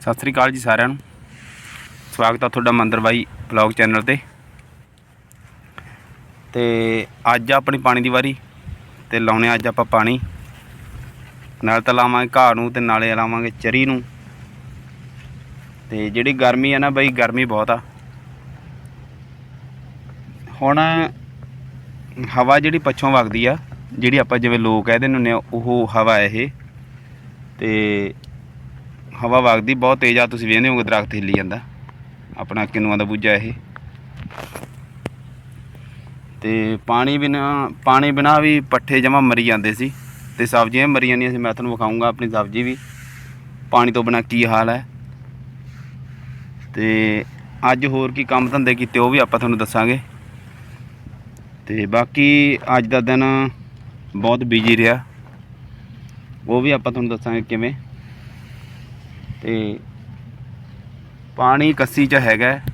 ਸਤਿ ਸ੍ਰੀ ਅਕਾਲ ਜੀ ਸਾਰਿਆਂ ਨੂੰ। ਸਵਾਗਤ ਆ ਤੁਹਾਡਾ ਮੰਦਰ ਬਾਈ ਵਲੌਗ ਚੈਨਲ ਤੇ। ਤੇ ਅੱਜ ਆ ਆਪਣੀ ਪਾਣੀ ਦੀ ਵਾਰੀ ਤੇ ਲਾਉਣੇ ਆ ਅੱਜ ਆਪਾਂ ਪਾਣੀ। ਨਾਲ ਤਾਂ ਲਾਵਾਂਗੇ ਘਾਹ ਨੂੰ ਤੇ ਨਾਲੇ ਲਾਵਾਂਗੇ ਚਰੀ ਨੂੰ। ਤੇ ਜਿਹੜੀ ਗਰਮੀ ਆ ਨਾ ਬਈ, ਗਰਮੀ ਬਹੁਤ ਆ। ਹੁਣ ਹਵਾ ਜਿਹੜੀ ਪੱਛੋਂ ਵਗਦੀ ਆ, ਜਿਹੜੀ ਆਪਾਂ ਜਿਵੇਂ ਲੋਕ ਕਹਿੰਦੇ ਹੁੰਦੇ ਆ, ਉਹ ਹਵਾ ਇਹ। ਤੇ ਹਵਾ ਵਗਦੀ, ਬਹੁਤ ਤੇਜ਼ ਆ, ਤੁਸੀਂ ਵੇਖਦੇ ਹੋਗੇ ਦਰਖਤ ਹਿੱਲੀ ਜਾਂਦਾ। ਆਪਣਾ ਕਿਨੂਆਂ ਦਾ ਬੂਝਾ ਇਹ। ਤੇ ਪਾਣੀ ਬਿਨਾ ਪਾਣੀ ਬਿਨਾ ਵੀ ਪੱਠੇ ਜਮਾ ਮਰੀ ਜਾਂਦੇ ਸੀ। ਤੇ ਸਬਜ਼ੀਆਂ ਵੀ ਮਰੀ ਜਾਂਦੀਆਂ ਸੀ, ਮੈਂ ਤੁਹਾਨੂੰ ਵਿਖਾਊਂਗਾ ਆਪਣੀ ਸਬਜ਼ੀ ਵੀ। ਪਾਣੀ ਤੋਂ ਬਿਨਾ ਕੀ ਹਾਲ ਹੈ। ਤੇ ਅੱਜ ਹੋਰ ਕੀ ਕੰਮ ਧੰਦੇ ਕੀਤੇ, ਉਹ ਵੀ ਆਪਾਂ ਤੁਹਾਨੂੰ ਦੱਸਾਂਗੇ। ਤੇ ਬਾਕੀ ਅੱਜ ਦਾ ਦਿਨ ਬਹੁਤ ਬਿਜ਼ੀ ਰਿਹਾ। ਉਹ ਵੀ ਆਪਾਂ ਤੁਹਾਨੂੰ ਦੱਸਾਂਗੇ ਕਿਵੇਂ। ਤੇ ਪਾਣੀ ਕੱਸੀ ਚ ਹੈਗਾ ਹੈ।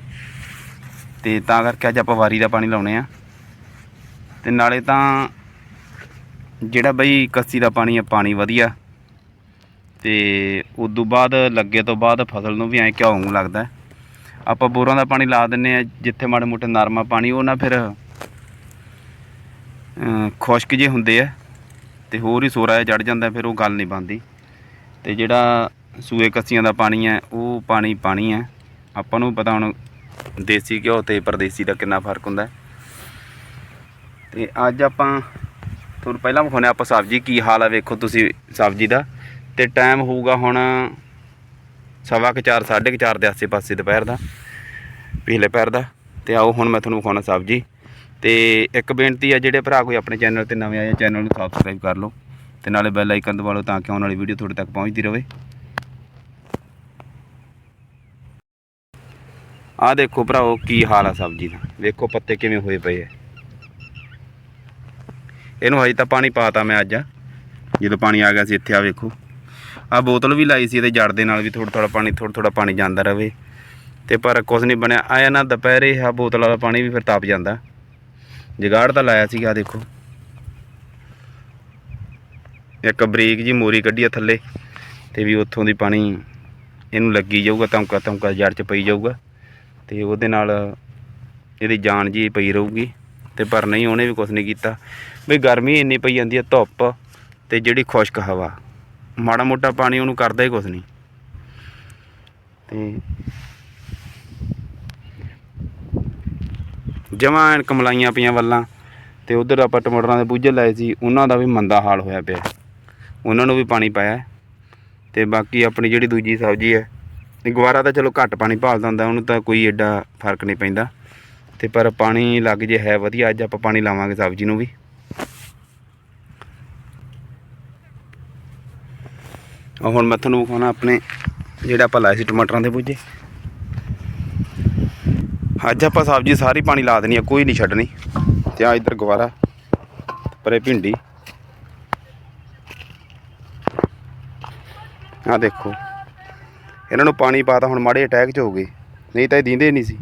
ਤੇ ਤਾਂ ਕਰਕੇ ਅੱਜ ਆਪਾਂ ਵਾਰੀ ਦਾ ਪਾਣੀ ਲਾਉਣੇ ਆ। ਤੇ ਨਾਲੇ ਤਾਂ ਜਿਹੜਾ ਬਈ ਕੱਸੀ ਦਾ ਪਾਣੀ ਆ, ਪਾਣੀ ਵਧੀਆ। ਤੇ ਤੋਂ ਬਾਅਦ, ਲੱਗੇ ਤੋਂ ਬਾਅਦ ਫਸਲ ਨੂੰ ਵੀ ਐਂ ਘਿਓ ਵਾਂਗੂ ਲੱਗਦਾ ਆਪਾਂ ਬੋਰਾਂ ਦਾ ਪਾਣੀ ਲਾ ਦਿੰਨੇ ਆ ਜਿੱਥੇ ਮਾੜੇ ਮੋਟੇ ਨਰਮਾ ਪਾਣੀ, ਉਹ ਨਾ ਫਿਰ ਖੁਸ਼ਕ ਜੇ ਹੁੰਦੇ ਆ। ਤੇ ਹੋਰ ਹੀ ਸੋਰਾ ਚੜ ਜਾਂਦਾ, ਫਿਰ ਉਹ ਗੱਲ ਨਹੀਂ ਬਣਦੀ। ਤੇ ਜਿਹੜਾ ਸੂਏ ਕੱਸੀਆਂ ਦਾ ਪਾਣੀ ਹੈ, ਉਹ ਪਾਣੀ ਪਾਣੀ ਹੈ। ਆਪਾਂ ਨੂੰ ਪਤਾ ਹੁਣ ਦੇਸੀ ਘਿਓ ਤੇ ਪਰਦੇਸੀ ਦਾ ਕਿੰਨਾ ਫ਼ਰਕ ਹੁੰਦਾ ਹੈ। ਤੇ ਅੱਜ ਆਪਾਂ ਤੁਹਾਨੂੰ ਪਹਿਲਾਂ ਵਿਖਾਉਣੇ ਆਪਾਂ ਸਬਜ਼ੀ ਕੀ ਹਾਲ ਆ ਵੇਖੋ ਤੁਸੀਂ ਸਬਜ਼ੀ ਦਾ। ਤੇ ਟਾਈਮ ਹੋਊਗਾ ਹੁਣ ਸਵਾ ਕੁ ਚਾਰ, ਸਾਢੇ ਕੁ ਚਾਰ ਦੇ ਆਸੇ ਪਾਸੇ ਦੁਪਹਿਰ ਦਾ, ਪਿਛਲੇ ਪੈਰ ਦਾ। ਤੇ ਆਓ ਹੁਣ ਮੈਂ ਤੁਹਾਨੂੰ ਵਿਖਾਉਣਾ ਸਬਜ਼ੀ। ਤੇ ਇੱਕ ਬੇਨਤੀ ਆ ਜਿਹੜੇ ਭਰਾ ਕੋਈ ਆਪਣੇ ਚੈਨਲ ਤੇ ਨਵੇਂ ਆਏ ਚੈਨਲ ਨੂੰ ਸਬਸਕ੍ਰਾਈਬ ਕਰ ਲਓ। ਤੇ ਨਾਲੇ ਬੈਲ ਆਈਕਨ ਦਬਾ ਲਓ ਤਾਂ ਕਿ ਆਉਣ ਵਾਲੀ ਵੀਡੀਓ ਤੁਹਾਡੇ ਤੱਕ ਪਹੁੰਚਦੀ ਰਹੇ। ਆਹ ਦੇਖੋ ਭਰਾਓ ਕੀ ਹਾਲ ਆ ਸਬਜ਼ੀ ਦਾ। ਵੇਖੋ ਪੱਤੇ ਕਿਵੇਂ ਹੋਏ ਪਏ ਐ ਇਹਨੂੰ ਹਜੇ ਤਾਂ ਪਾਣੀ ਪਾਤਾ ਮੈਂ ਅੱਜ। ਜਦੋਂ ਪਾਣੀ ਆ ਗਿਆ ਸੀ ਇੱਥੇ ਆ ਵੇਖੋ। ਆ ਬੋਤਲ ਵੀ ਲਾਈ ਸੀ ਇਹਦੇ ਜੜ ਦੇ ਨਾਲ ਵੀ ਥੋੜਾ ਥੋੜਾ ਪਾਣੀ ਥੋੜਾ ਥੋੜਾ ਪਾਣੀ ਜਾਂਦਾ ਰਵੇ। ਤੇ ਪਰ ਕੁਝ ਨਹੀਂ ਬਣਿਆ। ਆਇਆ ਨਾ ਦੁਪਹਿਰੇ ਆ ਬੋਤਲ ਵਾਲਾ ਪਾਣੀ ਵੀ ਫਿਰ ਤਾਪ ਜਾਂਦਾ। ਜਗਾੜ ਤਾਂ ਲਾਇਆ ਸੀਗਾ ਦੇਖੋ। ਇੱਕ ਬਰੀਕ ਜੀ ਮੋਰੀ ਕੱਢੀ ਆ ਥੱਲੇ, ਤੇ ਵੀ ਉੱਥੋਂ ਦੀ ਪਾਣੀ ਇਹਨੂੰ ਲੱਗੀ ਜਾਊਗਾ ਤਮਕਾ ਤਮਕਾ ਜੜ 'ਚ ਪਈ ਜਾਊਗਾ। ਤੇ ਉਹਦੇ ਨਾਲ ਇਹਦੀ ਜਾਨ ਜੀ ਪਈ ਰਹੂਗੀ ਤੇ ਪਰ ਨਹੀਂ, ਉਹਨੇ ਵੀ ਕੁਝ ਨਹੀਂ ਕੀਤਾ। ਵੀ ਗਰਮੀ ਇੰਨੀ ਪਈ ਜਾਂਦੀ ਹੈ ਧੁੱਪ ਤੇ ਜਿਹੜੀ ਖੁਸ਼ਕ ਹਵਾ, ਮਾੜਾ ਮੋਟਾ ਪਾਣੀ ਉਹਨੂੰ ਕਰਦਾ ਹੀ ਕੁਝ ਨਹੀਂ। ਤੇ ਜਮਾਂ ਐਨ ਕਮਲਾਈਆਂ ਪਈਆਂ ਵੱਲਾਂ ਤੇ ਉਧਰ ਆਪਾਂ ਟਮਾਟਰਾਂ ਦੇ ਬੂਝੇ ਲਾਏ ਸੀ, ਉਹਨਾਂ ਦਾ ਵੀ ਮੰਦਾ ਹਾਲ ਹੋਇਆ ਪਿਆ। ਉਹਨਾਂ ਨੂੰ ਵੀ ਪਾਣੀ ਪਾਇਆ। ਹੈ। ਤੇ ਬਾਕੀ ਆਪਣੀ ਜਿਹੜੀ ਦੂਜੀ ਸਬਜ਼ੀ ਹੈ ਗਵਾਰਾ ਤਾਂ ਚਲੋ ਘੱਟ ਪਾਣੀ ਭਾਲਦਾ ਹੁੰਦਾ, ਉਹਨੂੰ ਤਾਂ ਕੋਈ ਐਡਾ ਫ਼ਰਕ ਨਹੀਂ ਪੈਂਦਾ। ਤੇ ਪਰ ਪਾਣੀ ਲੱਗ ਜੇ ਹੈ ਵਧੀਆ, ਅੱਜ ਆਪਾਂ ਪਾਣੀ ਲਾਵਾਂਗੇ ਸਬਜ਼ੀ ਨੂੰ ਵੀ। ਹੁਣ ਮੈਂ ਤੁਹਾਨੂੰ ਵਿਖਾਉਣਾ ਆਪਣੇ, ਜਿਹੜਾ ਆਪਾਂ ਲਾਏ ਸੀ ਟਮਾਟਰਾਂ ਦੇ ਬੂਝੇ। ਅੱਜ ਆਪਾਂ ਸਬਜ਼ੀ ਸਾਰੀ ਪਾਣੀ ਲਾ ਦੇਣੀ ਆ, ਕੋਈ ਨਹੀਂ ਛੱਡਣੀ। ਤੇ ਆ ਇੱਧਰ ਗਵਾਰਾ ਪਰੇ ਭਿੰਡੀ। ਆ ਦੇਖੋ। ਇਹਨਾਂ ਨੂੰ ਪਾਣੀ ਪਾਤਾ ਹੁਣ ਮਾੜੇ ਅਟੈਕ ਚ ਹੋ ਗਏ। ਨਹੀਂ ਤਾਂ ਇਹ ਦੀਂਦੇ ਨਹੀਂ ਸੀ।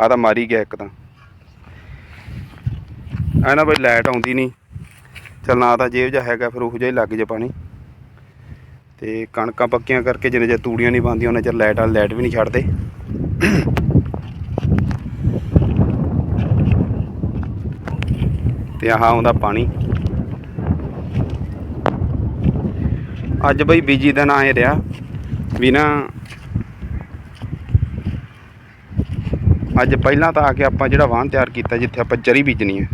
ਆ ਤਾਂ ਮਾਰੀ ਗਿਆ ਇੱਕ ਤਾਂ। ਆ ਨਾ ਬਈ ਲਾਈਟ ਆਉਂਦੀ ਨਹੀਂ। ਚੱਲ ਨਾ ਤਾਂ ਜੇਬ ਜਾ ਹੈਗਾ, ਫਿਰ ਉਹ ਜਿਹਾ ਹੀ ਲੱਗ ਜੇ ਪਾਣੀ। ਤੇ ਕਣਕਾਂ ਪੱਕੀਆਂ ਕਰਕੇ ਜਿੰਨੇ ਚਿਰ ਤੂੜੀਆਂ ਨਹੀਂ ਬੰਦੀਆਂ ਉਹਨਾਂ ਚਿਰ ਲਾਈਟ ਵਾਲ ਲਾਈਟ ਵੀ ਨਹੀਂ ਛੱਡਦੇ। ਤੇ ਆਹ ਆਉਂਦਾ ਪਾਣੀ। ਅੱਜ ਬਈ ਬੀਜੀ ਦਿਨ ਨਾਂ ਇਹ ਰਿਹਾ। ਵੀ ਨਾ ਅੱਜ ਪਹਿਲਾਂ ਤਾਂ ਆ ਕੇ ਆਪਾਂ ਜਿਹੜਾ ਵਾਹਨ ਤਿਆਰ ਕੀਤਾ ਜਿੱਥੇ ਆਪਾਂ ਜਰੀ ਬੀਜਣੀ ਹੈ,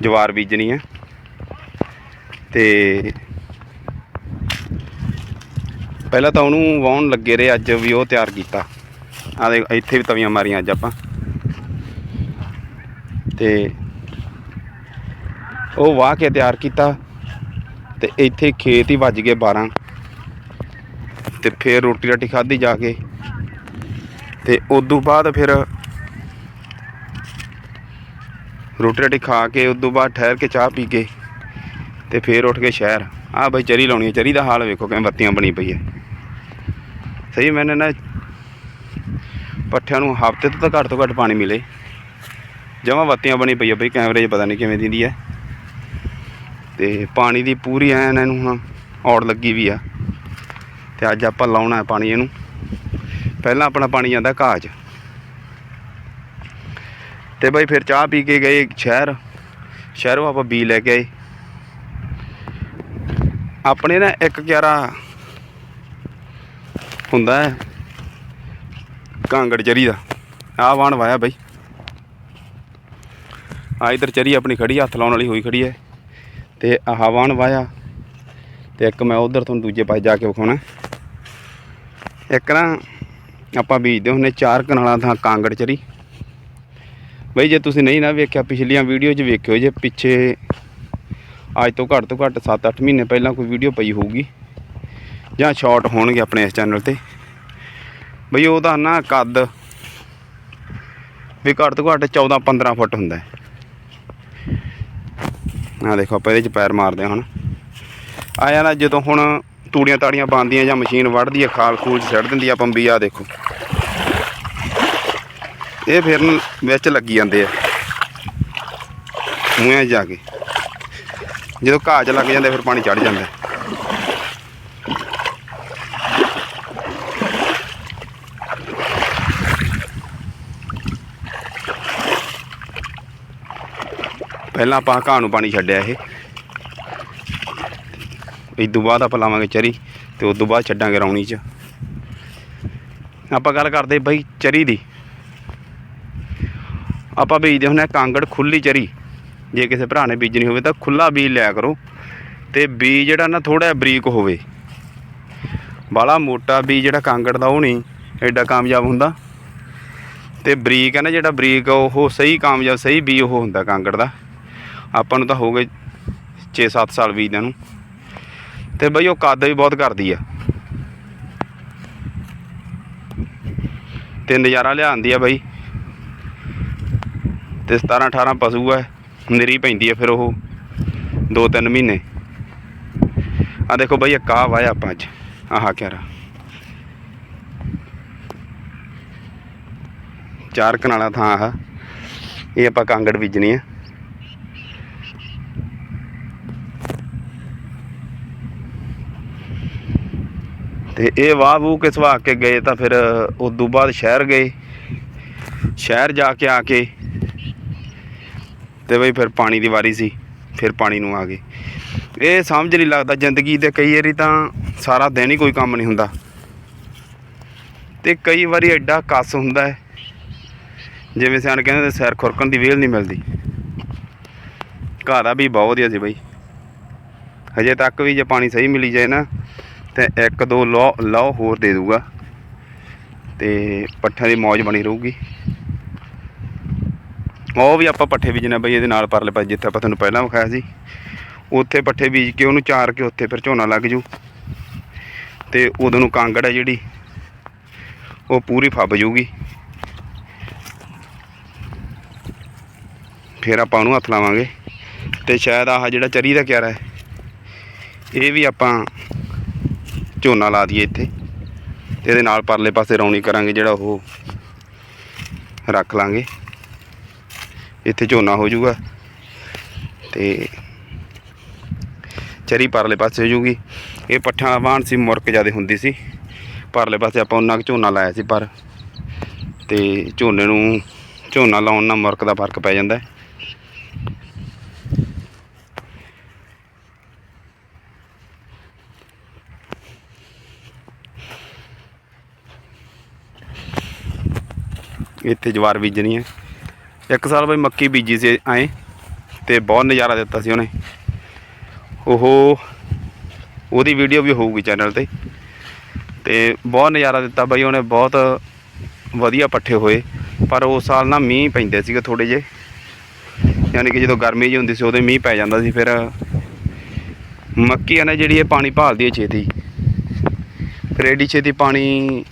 ਜਵਾਰ ਬੀਜਣੀ ਹੈ, ਤੇ ਪਹਿਲਾਂ ਤਾਂ ਉਹਨੂੰ ਵਾਹਣ ਲੱਗੇ ਰਹੇ ਅੱਜ ਵੀ ਉਹ ਤਿਆਰ ਕੀਤਾ। ਆ ਦੇ ਇੱਥੇ ਵੀ ਤਵੀਆਂ ਮਾਰੀਆਂ ਅੱਜ ਆਪਾਂ। ਤੇ ਉਹ ਵਾਹ ਕੇ ਤਿਆਰ ਕੀਤਾ, ਤੇ ਇੱਥੇ ਖੇਤ ਹੀ ਵੱਜ ਗਏ 12 ਤੇ ਫਿਰ ਰੋਟੀ ਰਾਟੀ ਖਾਧੀ ਜਾ ਕੇ। ਤੇ ਉਦੋਂ ਬਾਅਦ ਫਿਰ ਰੋਟੀ ਰਾਟੀ ਖਾ ਕੇ ਉਦੋਂ ਬਾਅਦ ਠਹਿਰ ਕੇ ਚਾਹ ਪੀ ਕੇ ਤੇ ਫਿਰ ਉੱਠ ਕੇ ਸ਼ਹਿਰ। ਆਹ ਬਈ ਚਰੀ ਲਾਉਣੀ ਹੈ, ਚਰੀ ਦਾ ਹਾਲ ਵੇਖੋ ਕਿਵੇਂ ਬੱਤੀਆਂ ਬਣੀ ਪਈ ਹੈ। ਸਹੀ ਮੈਨੇ ਨਾ ਪੱਠਿਆਂ ਨੂੰ ਹਫ਼ਤੇ ਤੋਂ ਤਾਂ ਘੱਟ ਤੋਂ ਘੱਟ ਪਾਣੀ ਮਿਲੇ। ਜਮਾਂ ਬੱਤੀਆਂ ਬਣੀ ਪਈ ਆ ਬਈ, ਕੈਮਰੇ 'ਚ ਪਤਾ ਨਹੀਂ ਕਿਵੇਂ ਦਿੰਦੀ ਹੈ। ਤੇ ਪਾਣੀ ਦੀ ਪੂਰੀ ਐਨ ਇਹਨੂੰ ਹੁਣ ਔੜ ਲੱਗੀ ਵੀ ਆ। ਤੇ ਅੱਜ ਆਪਾਂ ਲਾਉਣਾ ਪਾਣੀ ਇਹਨੂੰ। ਪਹਿਲਾਂ ਆਪਣਾ ਪਾਣੀ ਜਾਂਦਾ ਘਾਹ 'ਚ। ਤੇ ਬਾਈ ਫਿਰ ਚਾਹ ਪੀ ਕੇ ਗਏ ਸ਼ਹਿਰ। ਸ਼ਹਿਰੋਂ ਆਪਾਂ ਬੀ ਲੈ ਕੇ ਆਏ। ਆਪਣੇ ਨਾ ਇੱਕ ਕਿਆਰਾ ਹੁੰਦਾ ਹੈ ਕਾਂਗੜ ਚਰੀ ਦਾ। ਆ ਵਾਣ ਵਾਇਆ ਬਾਈ। ਆ ਇਧਰ ਚਰੀ ਆਪਣੀ ਖੜੀ, ਹੱਥ ਲਾਉਣ ਵਾਲੀ ਹੋਈ ਖੜੀ ਹੈ। ਤੇ ਆਹ ਵਾਣ ਵਾਇਆ। ਤੇ ਇੱਕ ਮੈਂ ਉਧਰ ਤੁਹਾਨੂੰ ਦੂਜੇ ਪਾਸੇ ਜਾ ਕੇ ਵਿਖਾਉਣਾ। ਇੱਕ ਨਾ ਆਪਾਂ ਬੀਜਦੇ ਹੁੰਨੇ ਚਾਰ ਕਨਾਲਾਂ ਥਾਂ ਕਾਂਗੜ ਚਰੀ। ਬਈ ਜੇ ਤੁਸੀਂ ਨਹੀਂ ਨਾ ਵੇਖਿਆ, ਪਿਛਲੀਆਂ ਵੀਡੀਓ 'ਚ ਵੇਖਿਓ ਜੇ, ਪਿੱਛੇ ਅੱਜ ਤੋਂ ਘੱਟ ਤੋਂ ਘੱਟ 7-8 ਮਹੀਨੇ ਪਹਿਲਾਂ ਕੋਈ ਵੀਡੀਓ ਪਈ ਹੋਊਗੀ, ਜਾਂ ਸ਼ਾਰਟ ਹੋਣਗੇ ਆਪਣੇ ਇਸ ਚੈਨਲ ਤੇ। ਬਈ ਉਹਦਾ ਨਾ ਕੱਦ ਵੀ ਘੱਟ ਤੋਂ ਘੱਟ 14-15 ਫੁੱਟ ਹੁੰਦਾ ਹੈ। ਆ ਦੇਖੋ, ਆਪਾਂ ਇਹਦੇ 'ਚ ਪੈਰ ਮਾਰਦੇ ਹਾਂ ਹੁਣ। ਆਇਆ ਨਾ ਜਦੋਂ ਹੁਣ ਤੂੜੀਆਂ ਤਾੜੀਆਂ ਪਾਉਂਦੀਆਂ ਜਾਂ ਮਸ਼ੀਨ ਵੱਢਦੀ ਆ ਖਾਲ ਖੂਲ 'ਚ ਛੱਡ ਦਿੰਦੀ ਆ ਪੰਬੀ ਆ ਦੇਖੋ। ਇਹ ਫਿਰ ਵਿੱਚ ਲੱਗੀ ਜਾਂਦੇ ਆ। ਮੂੰਹਾਂ 'ਚ ਜਾ ਕੇ। ਜਦੋਂ ਘਾਹ 'ਚ ਲੱਗ ਜਾਂਦੇ, ਫਿਰ ਪਾਣੀ ਚੜ ਜਾਂਦਾ। ਪਹਿਲਾਂ ਆਪਾਂ ਘਾਹ ਨੂੰ ਪਾਣੀ ਛੱਡਿਆ ਇਹ। ਇਸ ਤੋਂ ਬਾਅਦ ਆਪਾਂ ਲਾਵਾਂਗੇ ਚਰੀ ਤੇ ਉਸ ਤੋਂ ਬਾਅਦ ਛੱਡਾਂਗੇ ਰੌਣੀ 'ਚ। ਆਪਾਂ ਗੱਲ ਕਰਦੇ ਬਈ ਚਰੀ ਦੀ। ਆਪਾਂ ਬੀਜਦੇ ਹੁੰਦੇ ਆ ਕਾਂਗੜ ਖੁੱਲੀ ਚਰੀ। ਜੇ ਕਿਸੇ ਭਰਾ ਨੇ ਬੀਜਣੀ ਹੋਵੇ ਤਾਂ ਖੁੱਲਾ ਬੀਜ ਲਿਆ ਕਰੋ ਤੇ ਬੀਜ ਜਿਹੜਾ ਨਾ ਥੋੜਾ ਬਰੀਕ ਹੋਵੇ। ਬਾਲਾ ਮੋਟਾ ਬੀਜ ਜਿਹੜਾ ਕਾਂਗੜ ਦਾ ਉਹ ਨਹੀਂ, ਐਡਾ ਕਾਮਯਾਬ ਹੁੰਦਾ। ਤੇ ਬਰੀਕ ਹੈ ਨਾ ਜਿਹੜਾ ਬਰੀਕ ਉਹ ਸਹੀ ਕਾਮਯਾਬ ਸਹੀ ਬੀਜ ਉਹ ਹੁੰਦਾ ਕਾਂਗੜ ਦਾ। ਆਪਾਂ ਨੂੰ ਤਾਂ ਹੋ ਗਏ 6-7 ਸਾਲ ਬੀਜਦਿਆਂ ਨੂੰ। ਤੇ ਬਈ ਉਹ ਕੱਦ ਵੀ ਬਹੁਤ ਕਰਦੀ ਆ। ਤੇ ਨਜ਼ਾਰਾ ਲਿਆਉਂਦੀ ਆ ਬਈ। ਤੇ 17 18 ਪਸ਼ੂ ਆ ਨਿਰੀ ਪੈਂਦੀ ਆ ਫਿਰ ਉਹ 2-3 ਮਹੀਨੇ। ਆ ਦੇਖੋ ਬਈ ਇਹ ਕਾਹ ਵਾਇਆ ਆਪਾਂ ਅੱਜ, ਆਹਾ ਕਿਆਰਾ ਚਾਰ ਕਨਾਲਾ ਥਾਂ ਆਹ ਇਹ ਆਪਾਂ ਕਾਂਗੜ ਬੀਜਣੀ ਆ। ਤੇ ਇਹ ਵਾਹ ਵੂ ਕੇ ਸਵਾ ਕੇ ਗਏ ਤਾਂ ਫਿਰ ਉਸ ਤੋਂ ਬਾਅਦ ਸ਼ਹਿਰ ਗਏ। ਸ਼ਹਿਰ ਜਾ ਕੇ ਆ ਕੇ ਤੇ ਬਈ ਫਿਰ ਪਾਣੀ ਦੀ ਵਾਰੀ ਸੀ, ਫਿਰ ਪਾਣੀ ਨੂੰ ਆ ਗਏ। ਇਹ ਸਮਝ ਨਹੀਂ ਲੱਗਦਾ, ਜ਼ਿੰਦਗੀ ਦੇ ਕਈ ਵਾਰੀ ਤਾਂ ਸਾਰਾ ਦਿਨ ਹੀ ਕੋਈ ਕੰਮ ਨਹੀਂ ਹੁੰਦਾ। ਤੇ ਕਈ ਵਾਰੀ ਐਡਾ ਕੱਸ ਹੁੰਦਾ ਹੈ, ਜਿਵੇਂ ਸਿਆਣ ਕਹਿੰਦੇ ਸੈਰ ਖੁਰਕਣ ਦੀ ਵੇਲ ਨਹੀਂ ਮਿਲਦੀ। ਘਰ ਵੀ ਬਹੁਤ ਵਧੀਆ ਸੀ ਬਈ। ਹਜੇ ਤੱਕ ਵੀ ਜੇ ਪਾਣੀ ਸਹੀ ਮਿਲੀ ਜਾਏ ਨਾ ਤੇ ਇੱਕ, ਦੋ ਲੋ ਲੋ ਹੋਰ ਦੇ ਦੂਗਾ। ਤੇ ਪੱਠਿਆਂ ਦੀ ਮੌਜ ਬਣੀ ਰਹੂਗੀ। ਉਹ ਵੀ ਆਪਾਂ ਪੱਠੇ ਬੀਜਣਾ ਬਈ, ਇਹਦੇ ਨਾਲ ਪਰਲੇ ਪਾਸੇ ਜਿੱਥੇ ਆਪਾਂ ਤੁਹਾਨੂੰ ਪਹਿਲਾਂ ਵਿਖਾਇਆ ਸੀ। ਉੱਥੇ ਪੱਠੇ ਬੀਜ ਕੇ ਉਹਨੂੰ ਚਾਰ ਕੇ ਉੱਥੇ ਫਿਰ ਝੋਨਾ ਲੱਗ ਜੂ। ਤੇ ਉਦੋਂ ਨੂੰ ਕਾਂਗੜ ਹੈ ਜਿਹੜੀ, ਉਹ ਪੂਰੀ ਫੱਬ ਜੂਗੀ। ਫਿਰ ਆਪਾਂ ਉਹਨੂੰ ਹੱਥ ਲਾਵਾਂਗੇ। ਤੇ ਸ਼ਾਇਦ ਆਹ ਜਿਹੜਾ ਚਰੀ ਦਾ ਕਿਆਰਾ ਹੈ, ਇਹ ਵੀ ਆਪਾਂ ਝੋਨਾ ਲਾ ਦਈਏ ਇੱਥੇ ਤੇ ਇਹਦੇ ਨਾਲ ਪਰਲੇ ਪਾਸੇ ਰੌਣੀ ਕਰਾਂਗੇ ਜਿਹੜਾ ਉਹ ਰੱਖ ਲਾਂਗੇ। ਇੱਥੇ ਝੋਨਾ ਹੋ ਜਾਊਗਾ ਤੇ ਚਰੀ ਪਰਲੇ ਪਾਸੇ ਹੋ ਜਾਊਗੀ। ਇਹ ਪੱਠਿਆਂ ਦਾ ਵਾਹਣ ਸੀ, ਮੁਰਕ ਜ਼ਿਆਦਾ ਹੁੰਦੀ ਸੀ। ਪਰਲੇ ਪਾਸੇ ਆਪਾਂ ਉਹਨਾਂ ਕੁ ਝੋਨਾ ਲਾਇਆ ਸੀ ਪਰ ਤੇ ਝੋਨੇ ਨੂੰ ਝੋਨਾ ਲਾਉਣ ਨਾਲ ਮੁਰਕ ਦਾ ਫ਼ਰਕ ਪੈ ਜਾਂਦਾ ਹੈ। ਇੱਥੇ ਜਵਾਰ ਬੀਜਣੀ ਹੈ। ਇੱਕ ਸਾਲ ਬਈ ਮੱਕੀ ਬੀਜੀ ਸੀ ਐਂ, ਤੇ ਬਹੁਤ ਨਜ਼ਾਰਾ ਦਿੱਤਾ ਸੀ ਉਹਨੇ। ਉਹ ਉਹਦੀ ਵੀਡੀਓ ਵੀ ਹੋਊਗੀ ਚੈਨਲ ਤੇ। ਤੇ ਬਹੁਤ ਨਜ਼ਾਰਾ ਦਿੱਤਾ ਬਈ ਉਹਨੇ, ਬਹੁਤ ਵਧੀਆ ਪੱਠੇ ਹੋਏ। ਪਰ ਉਸ ਸਾਲ ਨਾ ਮੀਂਹ ਪੈਂਦੇ ਸੀਗੇ ਥੋੜੇ ਜੇ ਯਾਨੀ ਕਿ ਜਦੋਂ ਗਰਮੀ ਜਿਹੀ ਹੁੰਦੀ ਸੀ, ਉਦੋਂ ਮੀਂਹ ਪੈ ਜਾਂਦਾ ਸੀ। ਫਿਰ ਮੱਕੀ ਆ ਨਾ ਜਿਹੜੀ ਇਹ ਪਾਣੀ ਭਾਲਦੀ ਹੈ ਛੇਤੀ। ਫਿਰ ਐਡੀ ਛੇਤੀ ਪਾਣੀ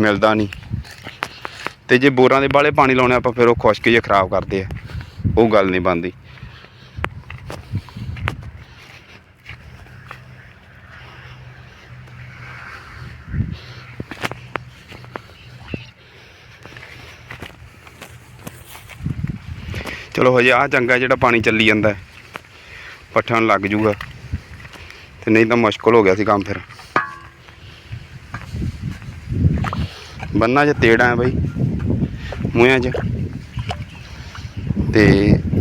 ਮਿਲਦਾ ਨਹੀਂ। ਤੇ ਜੇ ਬੋਰਾਂ ਦੇ ਬਾਲੇ ਪਾਣੀ ਲਾਉਣੇ ਆਪਾਂ ਫਿਰ ਉਹ ਖੁਸ਼ਕ ਜਿਹੇ ਖਰਾਬ ਕਰਦੇ ਆ। ਉਹ ਗੱਲ ਨਹੀਂ ਬਣਦੀ। ਚਲੋ ਹਜੇ ਆ ਚੰਗਾ ਜਿਹੜਾ ਪਾਣੀ ਚੱਲੀ ਜਾਂਦਾ ਹੈ। ਪੱਠਿਆਂ ਨੂੰ ਲੱਗ ਜੂਗਾ। ਤੇ ਨਹੀਂ ਤਾਂ ਮੁਸ਼ਕਲ ਹੋ ਗਿਆ ਸੀ ਕੰਮ ਫਿਰ। ਬੰਨਾ ਜੇ ਤੇੜਾਂ ਹੈ ਬਈ। ਮੂੰਹਾਂ 'ਚ ਤੇ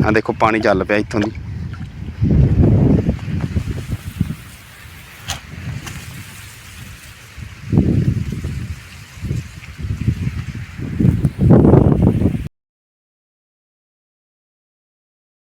ਆ ਦੇਖੋ ਪਾਣੀ ਚੱਲ ਪਿਆ ਇੱਥੋਂ ਦੀ।